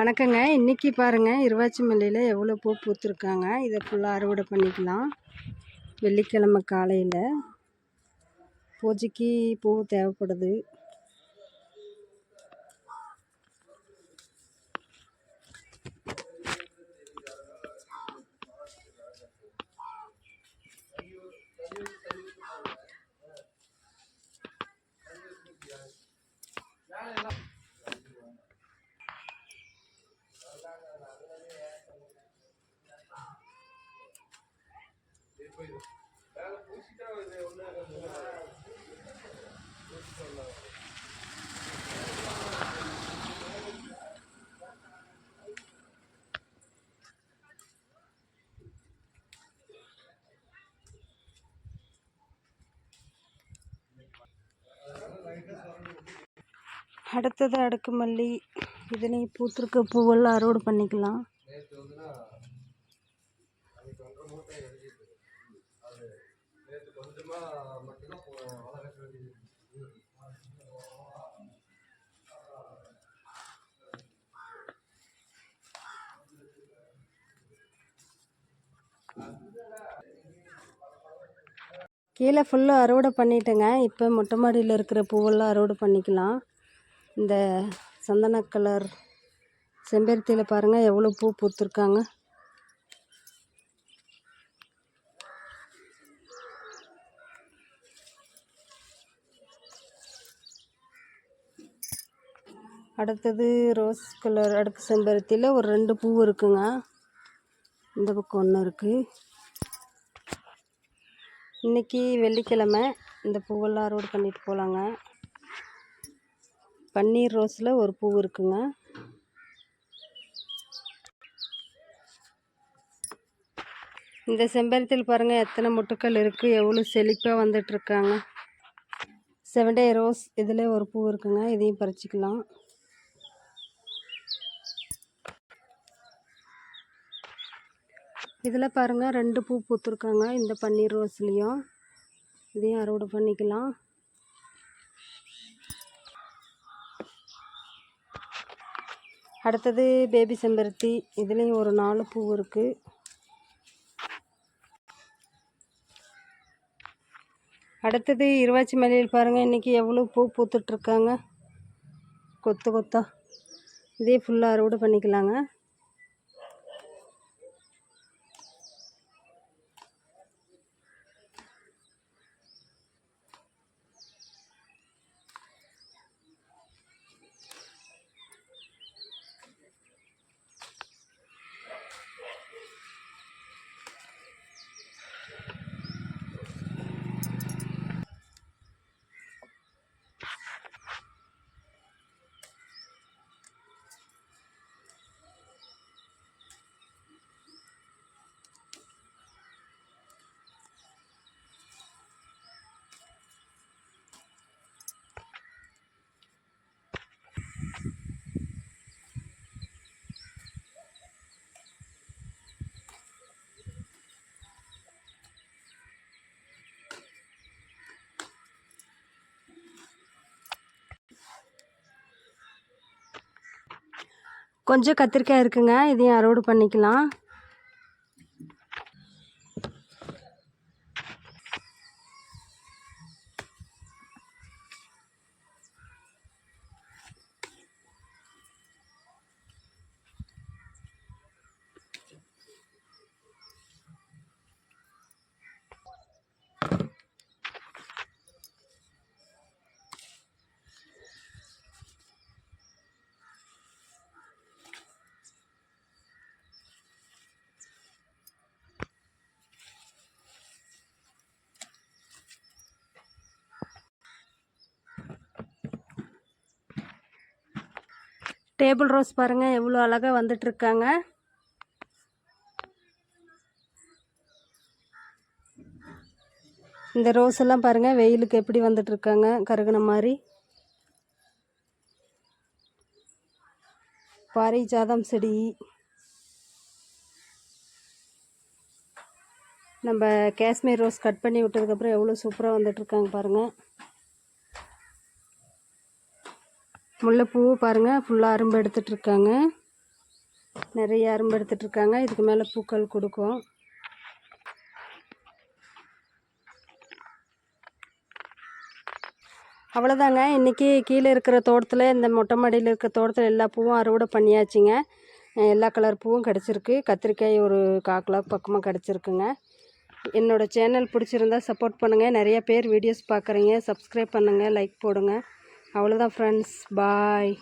வணக்கங்க. இன்றைக்கி பாருங்கள் இருவாச்சி மல்லியில் எவ்வளோ பூ பூத்துருக்காங்க. இதை ஃபுல்லாக அறுவடை பண்ணிக்கலாம். வெள்ளிக்கிழமை காலையில். பூஜைக்கு பூ தேவைப்படுது. அடுத்தது அடுக்கு மல்லி இதனை பூத்திருக்க பூவெல்லாம் அறுவடை பண்ணிக்கலாம். கீழே ஃபுல்லாக அறுவடை பண்ணிட்டேங்க. இப்போ மொட்டை மாடியில் இருக்கிற பூவெல்லாம் அறுவடை பண்ணிக்கலாம். இந்த சந்தன கலர் செம்பருத்தியில் பாருங்கள் எவ்வளோ பூ பூத்துருக்காங்க. அடுத்தது ரோஸ் கலர் அடுக்கு செம்பருத்தியில் ஒரு ரெண்டு பூ இருக்குங்க. இந்த பக்கம் ஒன்று இருக்குது இன்றைக்கி வெள்ளிக்கிழமை. இந்த பூவெல்லாம் அறுவடை பண்ணிட்டு போகலாங்க பன்னீர் ரோஸில் ஒரு பூ இருக்குங்க. இந்த செம்பருத்தியில் பாருங்கள் எத்தனை முட்டுக்கள் இருக்குது எவ்வளோ செழிப்பாக வந்துட்டுருக்காங்க செவன்டே ரோஸ் இதில் ஒரு பூ இருக்குங்க. இதையும் பறிச்சிக்கலாம். இதில் பாருங்கள் ரெண்டு பூ பூத்துருக்காங்க. இந்த பன்னீர் ரோஸ்லேயும். இதையும் அறுவடை பண்ணிக்கலாம். அடுத்தது பேபி செம்பருத்தி. இதுலேயும் ஒரு நாலு பூ இருக்குது அடுத்தது இருவாச்சி மலையில் பாருங்கள் இன்றைக்கி எவ்வளோ பூ பூத்துட்ருக்காங்க கொத்து கொத்தா. இதே ஃபுல்லாக அறுவடை பண்ணிக்கலாங்க. கொஞ்சம் கத்திரிக்காய் இருக்குங்க இதையும் அறுவடை பண்ணிக்கலாம். டேபிள் ரோஸ் பாருங்கள் எவ்வளோ அழகாக வந்துட்டுருக்காங்க. இந்த ரோஸ் எல்லாம் பாருங்கள் வெயிலுக்கு எப்படி வந்துட்டுருக்காங்க கருகின மாதிரி. பாரிஜாதம் செடி. நம்ம காஷ்மீர் ரோஸ் கட் பண்ணி விட்டதுக்கப்புறம் எவ்வளோ சூப்பராக வந்துட்டுருக்காங்க பாருங்கள் முல்லைப்பூ பாருங்கள் ஃபுல்லாக அரும்பு எடுத்துகிட்ருக்காங்க நிறைய அரும்பு எடுத்துகிட்ருக்காங்க இதுக்கு மேலே பூக்கள் கொடுக்கும். அவ்வளோதாங்க இன்றைக்கி கீழே இருக்கிற தோட்டத்தில் இந்த மொட்டை மாடியில் இருக்கிற தோட்டத்தில் எல்லா பூவும் அறுவடை பண்ணியாச்சுங்க. எல்லா கலர் பூவும் கிடச்சிருக்கு. கத்திரிக்காய் ஒரு கால் கிலோ பக்கமாக கிடச்சிருக்குங்க. என்னோடய சேனல் பிடிச்சிருந்தா சப்போர்ட் பண்ணுங்கள் நிறைய பேர் வீடியோஸ் பார்க்குறீங்க சப்ஸ்கிரைப் பண்ணுங்கள் லைக் போடுங்க. அவ்வளோதான் ஃப்ரெண்ட்ஸ் பாய்